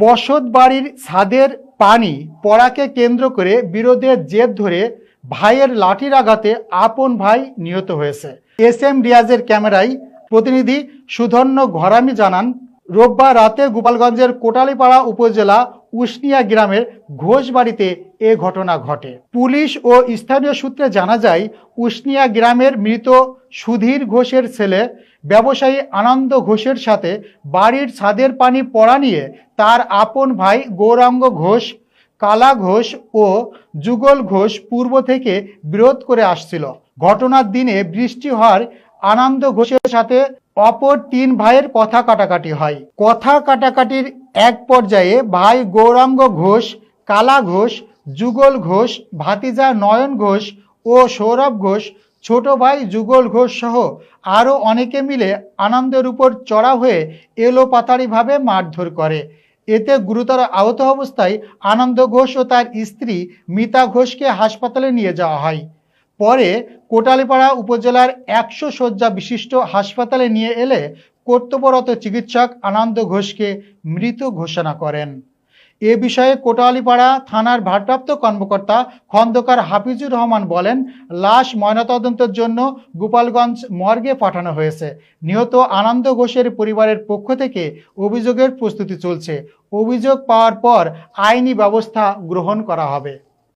বসত বাড়ির ছাদের পানি পড়াকে কেন্দ্র করে বিরোধের জেদ ধরে ভাইয়ের লাঠির আঘাতে আপন ভাই নিহত হয়েছে। এস এম রিয়াজের ক্যামেরায় প্রতিনিধি সুধন্য ঘরামি জানান রোববার রাতে গোপালগঞ্জের কোটালীপাড়া উপজেলা উসনিয়া গ্রামের ঘোষবাড়িতে এ ঘটনা ঘটে। পুলিশ ও স্থানীয় সূত্রে জানা যায় উসনিয়া গ্রামের মৃত সুধীর ঘোষের ছেলে, ব্যবসায়ী আনন্দ ঘোষের সাথে বাড়ির ছাদের পানি পড়া নিয়ে তার আপন ভাই গৌরাঙ্গ ঘোষ, কালা ঘোষ ও যুগল ঘোষ পূর্ব থেকে বিরোধ করে আসছিল। ঘটনার দিনে বৃষ্টি হওয়ার আনন্দ ঘোষের সাথে অপর তিন ভাইয়ের কথা কাটাকাটি হয়। কথা কাটাকাটির এক পর্যায়ে ভাই গৌরাঙ্গ ঘোষ, কালা ঘোষ, যুগল ঘোষ, ভাতিজা নয়ন ঘোষ ও সৌরভ ঘোষ, ছোট ভাই যুগল ঘোষ সহ আরও অনেকে মিলে আনন্দের উপর চড়া হয়ে এলো পাতাড়িভাবে মারধর করে। এতে গুরুতর আহত অবস্থায় আনন্দ ঘোষ ও তার স্ত্রী মিতা ঘোষকে হাসপাতালে নিয়ে যাওয়া হয়। পরে কোটালীপাড়া উপজেলার একশো শয্যা বিশিষ্ট হাসপাতালে নিয়ে এলে কর্তব্যরত চিকিৎসক আনন্দ ঘোষকে মৃত ঘোষণা করেন। এ বিষয়ে কোটালীপাড়া থানার ভারপ্রাপ্ত কর্মকর্তা খন্দকার হাফিজুর রহমান বলেন, লাশ ময়নাতদন্তের জন্য গোপালগঞ্জ মর্গে পাঠানো হয়েছে। নিহত আনন্দ ঘোষের পরিবারের পক্ষ থেকে অভিযোগের প্রস্তুতি চলছে। অভিযোগ পাওয়ার পর আইনি ব্যবস্থা গ্রহণ করা হবে।